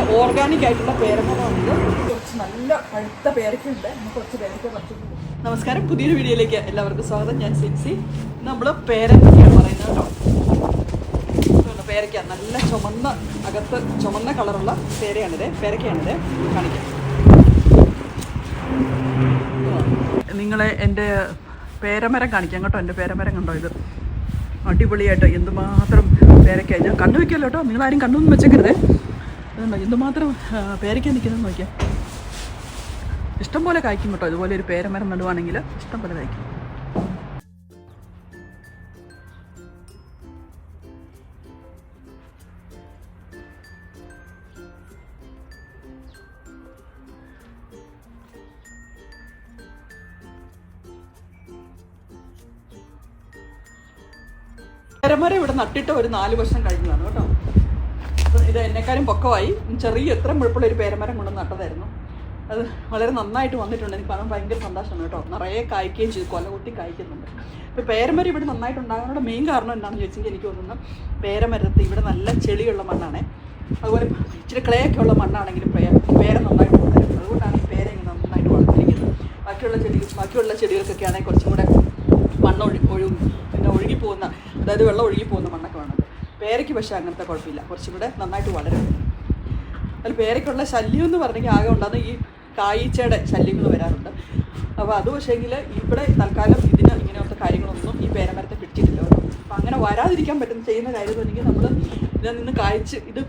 നല്ല ഓർഗാനിക് ആയിട്ടുള്ള പേരമരമാണിത് കുറച്ച് നല്ല പഴുത്ത പേരക്കുണ്ട്. കുറച്ച് പേരക്ക പറ്റും നമസ്കാരം. പുതിയൊരു വീഡിയോയിലേക്ക് എല്ലാവർക്കും സ്വാഗതം. ഞാൻ സിൻസി. നമ്മൾ പേരക്കയാണ് പറയുന്നത് കേട്ടോ. പേരക്ക. നല്ല ചുമന്ന അകത്ത് ചുമന്ന കളറുള്ള പേരയാണിത്. പേരക്കയാണിത്. കാണിക്കാം. നിങ്ങളെ എന്റെ പേരമരം കാണിക്കാം കേട്ടോ. എന്റെ പേരമരം കണ്ടോ ഇത്? അടിപൊളിയായിട്ട് എന്തുമാത്രം പേരക്കായി. ഞാൻ കണ്ണു വയ്ക്കുമല്ലോ കേട്ടോ. നിങ്ങളാരും കണ്ണൊന്നും വെച്ചേക്കരുതേ. അതുണ്ടോ എന്തുമാത്രം പേരയ്ക്കാൻ പേരയ്ക്ക നിൽക്കുന്നത് നോക്കിയാൽ ഇഷ്ടംപോലെ കായ്ക്കും കേട്ടോ. ഇതുപോലെ ഒരു പേരമരം നടുവാണെങ്കിൽ ഇഷ്ടംപോലെ കായ്ക്കും. പേരമരം ഇവിടെ നട്ടിട്ട് ഒരു നാല് വർഷം കഴിഞ്ഞതാണ് കേട്ടോ. ഇത് എന്നെക്കാളും പൊക്കമായി. ചെറിയ എത്ര മുഴുപ്പുള്ള ഒരു പേരമരം കൊണ്ട് നട്ടതായിരുന്നു. അത് വളരെ നന്നായിട്ട് വന്നിട്ടുണ്ട്. എനിക്ക് പറയാൻ ഭയങ്കര സന്തോഷമാണ് കേട്ടോ. നിറയെ കായ്ക്കുകയും ചെയ്തു. കൊല കുത്തി കായ്ക്കുന്നുണ്ട്. ഇപ്പോൾ പേരമരം ഇവിടെ നന്നായിട്ട് ഉണ്ടാകാനുള്ള മെയിൻ കാരണം എന്താണെന്ന് ചോദിച്ചെങ്കിൽ എനിക്ക് തോന്നുന്നു പേരമരത്ത് ഇവിടെ നല്ല ചെളിയുള്ള മണ്ണാണ്. അതുപോലെ ഇച്ചിരി ക്ലേയൊക്കെ ഉള്ള മണ്ണാണെങ്കിലും പേര പേര നന്നായിട്ട് വളരും അതുകൊണ്ടാണ് ഈ പേര ഇങ്ങനെ നന്നായിട്ട് വളർത്തിരിക്കുന്നത് ബാക്കിയുള്ള ചെടി ബാക്കിയുള്ള ചെടികൾക്കൊക്കെ ആണെങ്കിൽ കുറച്ചും കൂടെ മണ്ണ് ഒഴു ഒഴുകും. പിന്നെ ഒഴുകി പോകുന്ന അതായത് വെള്ളം ഒഴുകി പോകുന്ന മണ്ണൊക്കെ വേണത് പേരയ്ക്ക് പക്ഷേ അങ്ങനത്തെ കുഴപ്പമില്ല. കുറച്ചും കൂടെ നന്നായിട്ട് വളരും. അതിൽ പേരയ്ക്കുള്ള ശല്യം എന്ന് പറഞ്ഞെങ്കിൽ ആകെ ഉണ്ടാകുന്ന ഈ കായ്ച്ചയുടെ ശല്യങ്ങൾ വരാറുണ്ട്. അപ്പോൾ അത് പക്ഷേങ്കിൽ ഇവിടെ തൽക്കാലം ഇതിന് ഇങ്ങനത്തെ കാര്യങ്ങളൊന്നും ഈ പേരമരത്തെ പിടിച്ചിട്ടില്ല. അപ്പം അങ്ങനെ വരാതിരിക്കാൻ പറ്റുന്ന ചെയ്യുന്ന കാര്യം എന്ന് പറഞ്ഞെങ്കിൽ നമ്മൾ ഇതിൽ നിന്ന് കായ്ച്ച് ഇത്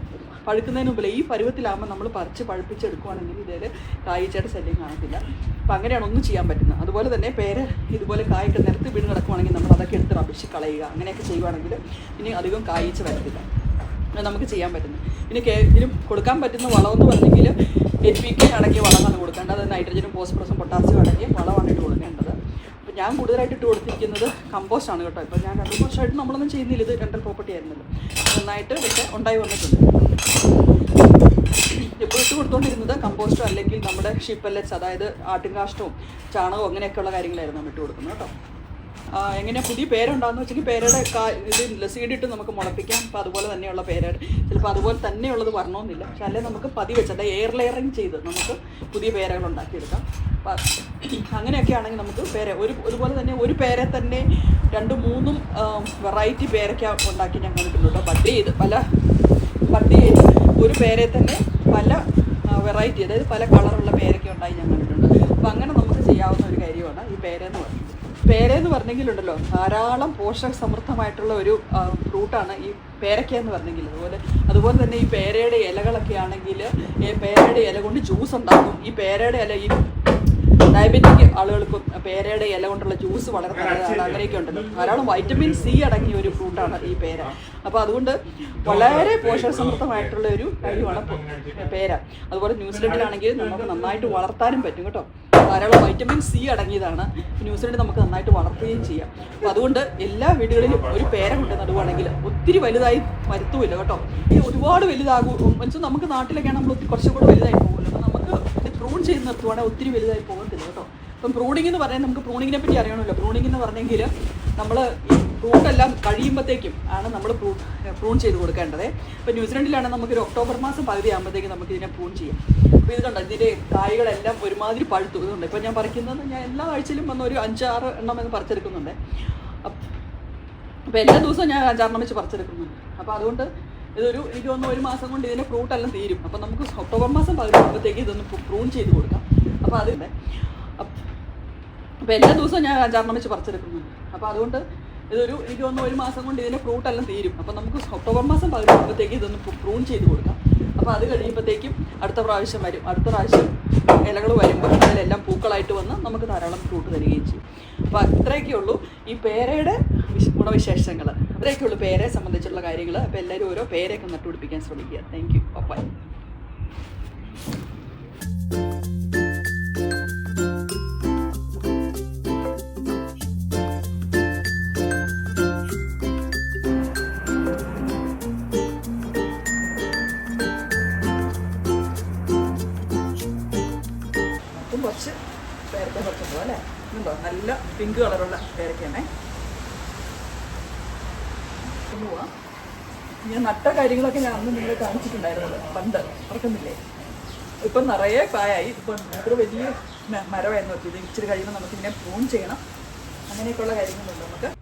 പഴുക്കുന്നതിന് മുമ്പിൽ ഈ പരുവത്തിലാകുമ്പോൾ നമ്മൾ പറിച്ച് പഴുപ്പിച്ചെടുക്കുവാണെങ്കിൽ ഇതിൽ കായ്ച്ചയുടെ ശല്യം കാണത്തില്ല. അപ്പം അങ്ങനെയാണ് ഒന്നും ചെയ്യാൻ പറ്റുന്നത്. അതുപോലെ തന്നെ പേര് ഇതുപോലെ കായൊക്കെ നിരത്ത് വീണ് കിടക്കുവാണെങ്കിൽ നമ്മൾ അതൊക്കെ എടുത്ത് റബിഷ് കളയുക. അങ്ങനെയൊക്കെ ചെയ്യുവാണെങ്കിൽ ഇനി അധികം കായ്ച്ച് വരത്തില്ല. നമുക്ക് ചെയ്യാൻ പറ്റുന്നത് പിന്നെ കേ ഇതിനും കൊടുക്കാൻ പറ്റുന്ന വളമെന്ന് പറഞ്ഞെങ്കിൽ എൽ പി കെ അടങ്ങിയ വളമാണ് കൊടുക്കേണ്ടത്. അത് നൈട്രജനും ഫോസ്ഫറസും പൊട്ടാസ്യം അടങ്ങിയ വളമാണ് ഇട്ട് കൊടുക്കേണ്ടത്. അപ്പോൾ ഞാൻ കൂടുതലായിട്ട് ഇട്ട് കൊടുത്തിരിക്കുന്നത് കമ്പോസ്റ്റ് ആണ് കേട്ടോ. ഇപ്പോൾ ഞാൻ രണ്ട് വർഷമായിട്ട് നമ്മളൊന്നും ചെയ്യുന്നില്ല. ഇത് രണ്ടൽ പ്രോപ്പർട്ടി ആയിരുന്നല്ലോ. നന്നായിട്ട് പക്ഷേ ഉണ്ടായി വന്നിട്ടുണ്ട്. ഇപ്പോൾ ഇട്ട് കമ്പോസ്റ്റോ അല്ലെങ്കിൽ നമ്മുടെ ഷിപ്പ് പെല്ലറ്റ്സ് അതായത് ആട്ടിൻകാഷ്ടവും ചാണകവും അങ്ങനെയൊക്കെയുള്ള കാര്യങ്ങളായിരുന്നു നമ്മൾ ഇട്ട് കൊടുക്കുന്നത് കേട്ടോ. എങ്ങനെ പുതിയ പേരുണ്ടാകുന്ന വെച്ചെങ്കിൽ പേരയുടെ കാ ഇത് സീഡിട്ട് നമുക്ക് മുളപ്പിക്കാം. അപ്പോൾ അതുപോലെ തന്നെയുള്ള പേരയുടെ ചിലപ്പോൾ അതുപോലെ തന്നെയുള്ളത് വരണമെന്നില്ല. പക്ഷെ അല്ലെങ്കിൽ നമുക്ക് പതി വെച്ച് വെച്ചിട്ട് എയർ ലെയറിങ് ചെയ്ത് നമുക്ക് പുതിയ പേരകൾ ഉണ്ടാക്കിയെടുക്കാം. അപ്പം അങ്ങനെയൊക്കെ ആണെങ്കിൽ നമുക്ക് പേര ഒരു അതുപോലെ തന്നെ ഒരു പേരെ തന്നെ രണ്ട് മൂന്നും വെറൈറ്റി പേരൊക്കെ ഉണ്ടാക്കി ഞാൻ കണ്ടിട്ടുണ്ട് കേട്ടോ. ചെയ്ത് പല ബഡ് ചെയ്ത് ഒരു പേരെ തന്നെ പല വെറൈറ്റി അതായത് പല കളറുള്ള പേരൊക്കെ ഉണ്ടായി ഞാൻ കണ്ടിട്ടുണ്ട്. അപ്പം അങ്ങനെ നമുക്ക് ചെയ്യാവുന്ന ഒരു കാര്യമാണ് ഈ പേരെന്ന് പറയുന്നത് പേരെന്ന് പറഞ്ഞെങ്കിലുണ്ടല്ലോ ധാരാളം പോഷക സമൃദ്ധമായിട്ടുള്ള ഒരു ഫ്രൂട്ടാണ് ഈ പേരയ്ക്ക എന്ന് പറഞ്ഞെങ്കിൽ. അതുപോലെ അതുപോലെ തന്നെ ഈ പേരയുടെ ഇലകളൊക്കെ ആണെങ്കിൽ ഈ പേരയുടെ ഇല കൊണ്ട് ജ്യൂസ് ഉണ്ടാക്കും. ഈ പേരയുടെ ഇല ഈ ഡയബറ്റിക് ആളുകൾക്ക് പേരയുടെ ഇല കൊണ്ടുള്ള ജ്യൂസ് വളരെ നല്ലതാണ് അങ്ങനെയൊക്കെ ഉണ്ടല്ലോ. ധാരാളം വൈറ്റമിൻ സി അടങ്ങിയ ഒരു ഫ്രൂട്ടാണ് ഈ പേര. അപ്പോൾ അതുകൊണ്ട് വളരെ പോഷക സമൃദ്ധമായിട്ടുള്ള ഒരു കാര്യമാണ് പേര. അതുപോലെ ന്യൂസിലൻഡിലാണെങ്കിൽ നമുക്ക് നന്നായിട്ട് വളർത്താനും പറ്റും കേട്ടോ. ധാരാളം വൈറ്റമിൻ സി അടങ്ങിയതാണ്. ന്യൂസിലൻഡ് നമുക്ക് നന്നായിട്ട് വളർത്തുകയും ചെയ്യാം. അപ്പോൾ അതുകൊണ്ട് എല്ലാ വീടുകളിലും ഒരു പേര കൊണ്ട് നടുവാണെങ്കിൽ ഒത്തിരി വലുതായി വരുത്തുമില്ല കേട്ടോ. ഈ ഒരുപാട് വലുതാകും മനസ്സിലും നമുക്ക് നാട്ടിലൊക്കെയാണ് നമ്മൾ കുറച്ചും കൂടെ വലുതായി പോകുമല്ലോ അപ്പോൾ നമുക്ക് പ്രൂൺ ചെയ്ത് നിർത്തുവാണെങ്കിൽ ഒത്തിരി വലുതായി കേട്ടോ അപ്പം പ്രൂണിംഗ് എന്ന് പറഞ്ഞാൽ നമുക്ക് പ്രൂണിങ്ങിനെ പറ്റി അറിയണമല്ലോ. പ്രൂണിംഗ് എന്ന് പറഞ്ഞെങ്കിൽ നമ്മൾ ഈ ഫ്രൂട്ടെല്ലാം കഴിയുമ്പോഴത്തേക്കും ആണ് നമ്മൾ പ്രൂ പ്രൂൺ ചെയ്ത് കൊടുക്കേണ്ടത്. ഇപ്പോൾ ന്യൂസിലൻഡിലാണ് നമുക്കൊരു ഒക്ടോബർ മാസം പകുതി ആകുമ്പോഴത്തേക്കും നമുക്ക് ഇതിനെ പ്രൂൺ ചെയ്യാം. അപ്പോൾ ഇത് കണ്ടോ ഇതിന്റെ കായകളെല്ലാം ഒരുമാതിരി പഴുത്തു. ഇതുണ്ട്. ഇപ്പോൾ ഞാൻ പറിക്കുന്നത് ഞാൻ എല്ലാ ആഴ്ചയിലും വന്ന് ഒരു അഞ്ചാറ് എണ്ണം എന്ന് പറിച്ചെടുക്കുന്നുണ്ട്. അപ്പ് അപ്പോൾ എല്ലാ ദിവസവും ഞാൻ അഞ്ചാറെണ്ണം വെച്ച് പറിച്ചെടുക്കുന്നുണ്ട്. അപ്പോൾ അതുകൊണ്ട് ഇതൊരു എനിക്ക് വന്ന് ഒരു മാസം കൊണ്ട് ഇതിന്റെ ഫ്രൂട്ടെല്ലാം തീരും. അപ്പോൾ നമുക്ക് ഒക്ടോബർ മാസം പകുതി ആകുമ്പോഴത്തേക്ക് ഇതൊന്ന് പ്രൂൺ ചെയ്ത് കൊടുക്കാം. അപ്പോൾ അതിന്റെ അപ്പോൾ എല്ലാ ദിവസവും ഞാൻ അഞ്ചാറെണ്ണം വെച്ച് പറിച്ചെടുക്കുന്നുണ്ട്. അപ്പോൾ അതുകൊണ്ട് ഇതൊരു എനിക്ക് തോന്നുന്നു ഒരു മാസം കൊണ്ട് ഇതിന്റെ ഫ്രൂട്ട് എല്ലാം തീരും. അപ്പോൾ നമുക്ക് ഒക്ടോബർ മാസം പകുതി ആകുമ്പോഴത്തേക്ക് ഇതൊന്ന് പ്രൂൺ ചെയ്ത് കൊടുക്കാം. അപ്പോൾ അത് കഴിയുമ്പോഴത്തേക്കും അടുത്ത പ്രാവശ്യം വരും. അടുത്ത പ്രാവശ്യം ഇലകൾ വരുമ്പോൾ അതിലെല്ലാം പൂക്കളായിട്ട് വന്ന് നമുക്ക് ധാരാളം ഫ്രൂട്ട് തരികയും ചെയ്യും. അപ്പോൾ അത്രയൊക്കെ ഉള്ളൂ ഈ പേരയുടെ വിശ- ഗുണവിശേഷങ്ങൾ അത്രയൊക്കെ ഉള്ളൂ പേരയെ സംബന്ധിച്ചുള്ള കാര്യങ്ങൾ അപ്പോൾ എല്ലാവരും ഓരോ പേരയൊക്കെ നട്ടുപിടിപ്പിക്കാൻ ശ്രമിക്കുക. താങ്ക് യു ബൈ ഉണ്ടോ? നല്ല പിങ്ക് കളറുള്ള പേരക്കയാണേ. ഞാൻ നട്ട കാര്യങ്ങളൊക്കെ ഞാൻ അന്ന് നിങ്ങളെ കാണിച്ചിട്ടുണ്ടായിരുന്നത്. പണ്ട്. ഓർക്കുന്നില്ലേ ഇപ്പം നിറയെ കായായി. ഇപ്പം അത്ര വലിയ മരമായിരുന്നു. ഇത് ഇച്ചിരി കഴിയുമ്പോൾ നമുക്കിങ്ങനെ പ്രൂൺ ചെയ്യണം. അങ്ങനെയൊക്കെയുള്ള കാര്യങ്ങളുണ്ട് നമുക്ക്.